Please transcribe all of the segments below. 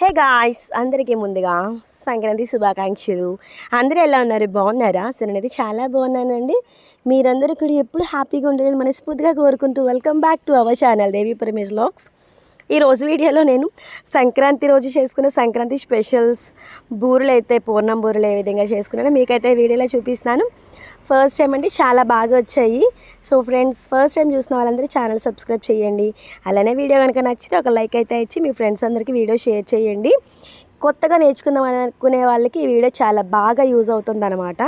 Hey guys అందరికీ ముందుగా సంక్రాంతి శుభాకాంక్షలు. అందరూ ఎలా ఉన్నారు? బాగున్నారా? సో నేనైతే చాలా బాగున్నానండి. మీరందరూ కూడా ఎప్పుడు హ్యాపీగా ఉండాలని మనస్ఫూర్తిగా కోరుకుంటూ welcome back to our channel Devi Paramesh lakhs ఈ రోజు వీడియోలో నేను సంక్రాంతి రోజు చేసుకున్న సంక్రాంతి స్పెషల్స్ బూరెలు అయితే పూర్ణం బూరెలు ఏ విధంగా చేసుకున్నానో మీకైతే వీడియోలో చూపిస్తాను. ఫస్ట్ టైం అండి చాలా బాగా వచ్చాయి. సో ఫ్రెండ్స్ ఫస్ట్ టైం చూసిన వాళ్ళందరూ ఛానల్ సబ్స్క్రైబ్ చేయండి. అలానే వీడియో కనుక నచ్చితే ఒక లైక్ అయితే ఇచ్చి మీ ఫ్రెండ్స్ అందరికీ వీడియో షేర్ చేయండి. కొత్తగా నేర్చుకుందాం అనుకునే వాళ్ళకి ఈ వీడియో చాలా బాగా యూజ్ అవుతుంది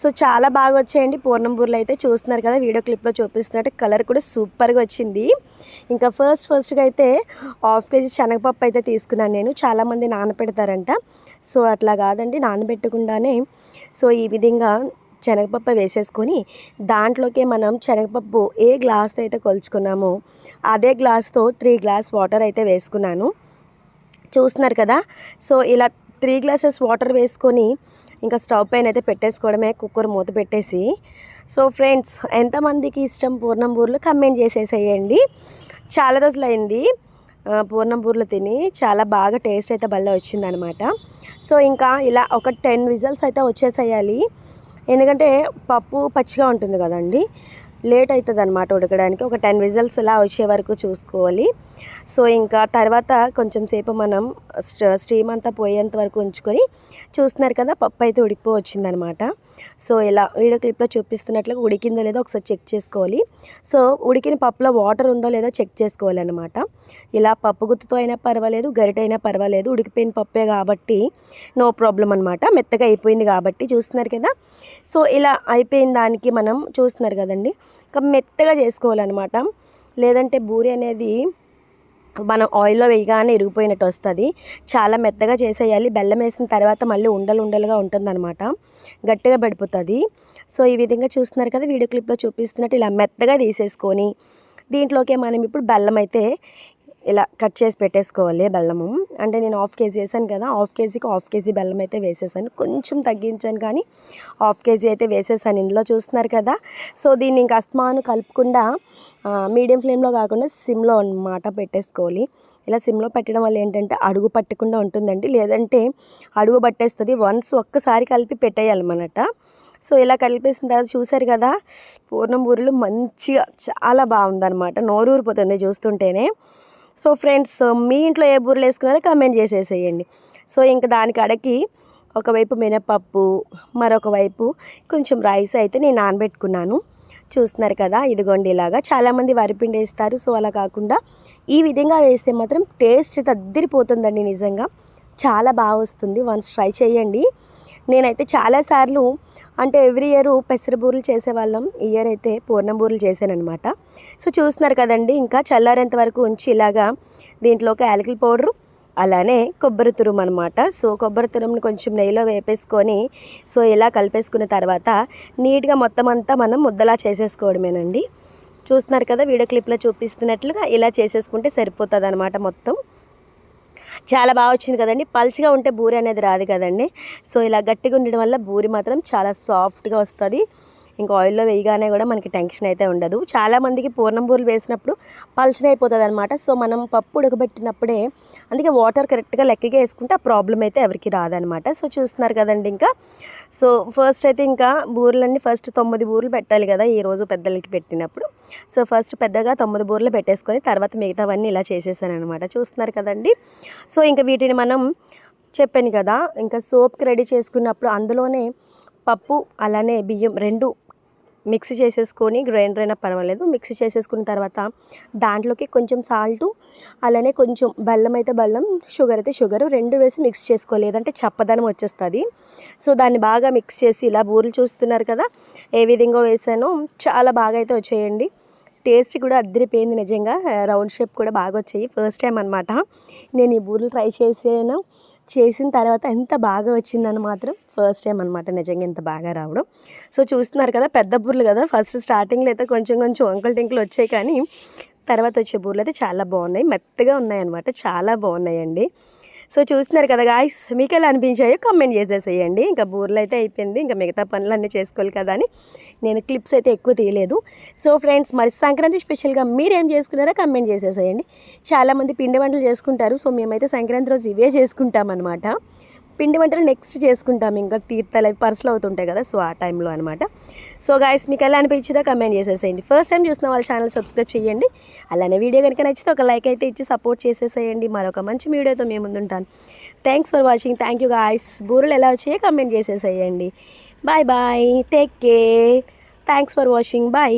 సో చాలా బాగా వచ్చాయండి. పూర్ణం అయితే చూస్తున్నారు కదా వీడియో క్లిప్లో చూపిస్తున్నట్టు కలర్ కూడా సూపర్గా వచ్చింది. ఇంకా ఫస్ట్ ఫస్ట్గా అయితే హాఫ్ కేజీ శనగపప్పు అయితే తీసుకున్నాను నేను. చాలామంది నానబెడతారంట. సో అట్లా కాదండి నానబెట్టకుండానే. సో ఈ విధంగా శనగపప్పు వేసేసుకొని దాంట్లోకి మనం శనగపప్పు ఏ గ్లాస్ అయితే కొలుచుకున్నామో అదే గ్లాస్తో త్రీ గ్లాస్ వాటర్ అయితే వేసుకున్నాను. చూస్తున్నారు కదా? సో ఇలా త్రీ గ్లాసెస్ వాటర్ వేసుకొని ఇంకా స్టవ్ పైన అయితే పెట్టేసుకోవడమే కుక్కర్ మూత పెట్టేసి. సో ఫ్రెండ్స్ ఎంతమందికి ఇష్టం పూర్ణం బూరెలు కమెంట్ చేసేసేయండి. చాలా రోజులు అయింది పూర్ణం బూరెలు తిని చాలా బాగా టేస్ట్ అయితే భలే వచ్చిందనమాట. సో ఇంకా ఇలా ఒక టెన్ విజల్స్ అయితే వచ్చేసేయాలి. ఎందుకంటే పప్పు పచ్చిగా ఉంటుంది కదండి. లేట్ అవుతుంది అనమాట ఉడకడానికి. ఒక టెన్ విజల్స్ ఇలా వచ్చే వరకు చూసుకోవాలి. సో ఇంకా తర్వాత కొంచెం సేపు మనం స్ట- స్టీమ్ అంతా పోయేంత వరకు ఉంచుకొని చూస్తున్నారు కదా పప్పు అయితే ఉడికిపో వచ్చిందనమాట సో ఇలా వీడియో క్లిప్లో చూపిస్తున్నట్లుగా ఉడికిందో లేదో ఒకసారి చెక్ చేసుకోవాలి. సో ఉడికిన పప్పులో వాటర్ ఉందో లేదో చెక్ చేసుకోవాలన్నమాట. ఇలా పప్పు గుత్తుతో అయినా పర్వాలేదు గరిటైనా పర్వాలేదు. ఉడికిపోయిన పప్పే కాబట్టి నో ప్రాబ్లం అనమాట మెత్తగా అయిపోయింది కాబట్టి చూస్తున్నారు కదా. సో ఇలా అయిపోయిన దానికి మనం చూస్తున్నారు కదండి. ఇంకా మెత్తగా చేసుకోవాలన్నమాట. లేదంటే బూరి అనేది మనం ఆయిల్లో వేయగానే ఇరిగిపోయినట్టు వస్తుంది. చాలా మెత్తగా చేసేయాలి. బెల్లం వేసిన తర్వాత మళ్ళీ ఉండలు ఉండలుగా ఉంటుందన్నమాట. గట్టిగా పడిపోతుంది. సో ఈ విధంగా చూస్తున్నారు కదా వీడియో క్లిప్లో చూపిస్తున్నట్టు ఇలా మెత్తగా తీసేసుకొని దీంట్లోకి మనం ఇప్పుడు బెల్లం అయితే ఇలా కట్ చేసి పెట్టేసుకోవాలి బెల్లము. అంటే నేను హాఫ్ కేజీ వేసాను కదా హాఫ్ కేజీకి హాఫ్ కేజీ బెల్లం అయితే వేసేసాను. కొంచెం తగ్గించాను కానీ హాఫ్ కేజీ అయితే వేసేసాను. ఇందులో చూస్తున్నారు కదా సో దీన్ని ఇంకా అస్తమాను కలుపుకుండా మీడియం ఫ్లేమ్లో కాకుండా సిమ్లో అన్నమాట పెట్టేసుకోవాలి. ఇలా సిమ్లో పెట్టడం వల్ల ఏంటంటే అడుగు పట్టకుండా ఉంటుందండి. లేదంటే అడుగు పట్టేస్తుంది. వన్స్ ఒక్కసారి కలిపి పెట్టేయాలన్నమాట సో ఇలా కలిపేసిన తర్వాత చూసారు కదా పూర్ణం బూరెలు మంచిగా చాలా బాగుందన్నమాట. నోరూరిపోతుంది చూస్తుంటేనే. సో ఫ్రెండ్స్ మీ ఇంట్లో ఏ బూరెలు వేసుకున్నారో కమెంట్ చేసేసేయండి. సో ఇంకా దానికి అడకి ఒకవైపు మినపప్పు మరొక వైపు కొంచెం రైస్ అయితే నేను నానబెట్టుకున్నాను. చూస్తున్నారు కదా ఇదిగోండి ఇలాగా. చాలామంది వరిపిండి వేస్తారు. సో అలా కాకుండా ఈ విధంగా వేస్తే మాత్రం టేస్ట్ తద్దిరిపోతుందండి నిజంగా. చాలా బాగా వస్తుంది. వన్స్ ట్రై చేయండి. నేనైతే చాలాసార్లు అంటే ఎవ్రీ ఇయర్ పెసర బూరెలు చేసేవాళ్ళం. ఈ ఇయర్ అయితే పూర్ణం బూరెలు చేశానమాట సో చూస్తున్నారు కదండి ఇంకా చల్లారేంత వరకు ఉంచి ఇలాగా దీంట్లోకి యాలకుల పౌడరు అలానే కొబ్బరి తురుము అనమాట సో కొబ్బరి తురుముని కొంచెం నెయ్యిలో వేపేసుకొని సో ఇలా కలిపేసుకున్న తర్వాత నీట్గా మొత్తం అంతా మనం ముద్దలా చేసేసుకోవడమేనండి. చూస్తున్నారు కదా వీడియో క్లిప్లో చూపిస్తున్నట్లుగా ఇలా చేసేసుకుంటే సరిపోతుంది అనమాట మొత్తం. చాలా బాగా వచ్చింది కదండి. పల్చగా ఉంటే బూరి అనేది రాదు కదండి. సో ఇలా గట్టిగా ఉండడం వల్ల బూరి మాత్రం చాలా సాఫ్ట్గా వస్తుంది. ఇంకా ఆయిల్లో వేయగానే కూడా మనకి టెన్షన్ అయితే ఉండదు. చాలామందికి పూర్ణం బూరెలు వేసినప్పుడు పల్చన అయిపోతుంది అనమాట సో మనం పప్పు ఉడకబెట్టినప్పుడే అందుకే వాటర్ కరెక్ట్గా లెక్కగా వేసుకుంటే ఆ ప్రాబ్లం అయితే ఎవరికి రాదనమాట సో చూస్తున్నారు కదండి ఇంకా. సో ఫస్ట్ అయితే ఇంకా బూరెలన్నీ ఫస్ట్ తొమ్మిది బూరెలు పెట్టాలి కదా ఈరోజు పెద్దలకి పెట్టినప్పుడు. సో ఫస్ట్ పెద్దగా తొమ్మిది బూరెలు పెట్టేసుకొని తర్వాత మిగతావన్నీ ఇలా చేసేసాను అనమాట చూస్తున్నారు కదండి. సో ఇంకా వీటిని మనం చెప్పాను కదా ఇంకా సోప్కి రెడీ చేసుకున్నప్పుడు అందులోనే పప్పు అలానే బియ్యం రెండు మిక్సీ చేసేసుకొని గ్రైండర్ అయినా పర్వాలేదు. మిక్సీ చేసేసుకున్న తర్వాత దాంట్లోకి కొంచెం సాల్టు అలానే కొంచెం బెల్లం అయితే బెల్లం షుగర్ అయితే షుగర్ రెండు వేసి మిక్స్ చేసుకోవాలి. లేదంటే చప్పదనం వచ్చేస్తుంది. సో దాన్ని బాగా మిక్స్ చేసి ఇలా బూరెలు చూస్తున్నారు కదా ఏ విధంగా వేసానో చాలా బాగా అయితే వచ్చేయండి. టేస్ట్ కూడా అద్దరిపోయింది నిజంగా. రౌండ్ షేప్ కూడా బాగా వచ్చాయి. ఫస్ట్ టైం అనమాట నేను ఈ బూరెలు ట్రై చేసాను చేసిన తర్వాత ఎంత బాగా వచ్చిందని మాత్రం ఫస్ట్ టైం అనమాట నిజంగా ఎంత బాగా రావడం. సో చూస్తున్నారు కదా పెద్ద బుర్రలు కదా. ఫస్ట్ స్టార్టింగ్లో అయితే కొంచెం కొంచెం వంకలు టింకులు వచ్చాయి కానీ తర్వాత వచ్చే బూర్లు అయితే చాలా బాగున్నాయి. మెత్తగా ఉన్నాయి అనమాట చాలా బాగున్నాయండి. సో చూస్తున్నారు కదా గాయస్ మీకు ఎలా అనిపించాయో కామెంట్ చేసేసేయండి. ఇంకా బూర్లు అయితే అయిపోయింది ఇంకా మిగతా పనులు అన్నీ చేసుకోవాలి కదా అని నేను క్లిప్స్ అయితే ఎక్కువ తీయలేదు. సో ఫ్రెండ్స్ మరి సంక్రాంతి స్పెషల్గా మీరు ఏం చేసుకున్నారో కమెంట్ చేసేసేయండి. చాలామంది పిండి వంటలు చేసుకుంటారు సో మేమైతే సంక్రాంతి రోజు ఇవే చేసుకుంటాం అనమాట పిండి వంటలు నెక్స్ట్ చేసుకుంటాం. ఇంకా తీర్థాలు అవి పర్సులు అవుతుంటాయి కదా సో ఆ టైంలో అనమాట సో గాయస్ మీకు ఎలా అనిపించిందో కమెంట్ చేసేసేయండి. ఫస్ట్ టైం చూసిన వాళ్ళ ఛానల్ సబ్స్క్రైబ్ చేయండి. అలానే వీడియో కనుక నచ్చితే ఒక లైక్ అయితే ఇచ్చి సపోర్ట్ చేసేసేయండి. మరొక మంచి వీడియోతో మేము ముందుంటాను thanks for watching thank you guys బూరెలు ఎలా వచ్చాయో కమెంట్ చేసేసేయండి. Bye bye take care thanks for watching bye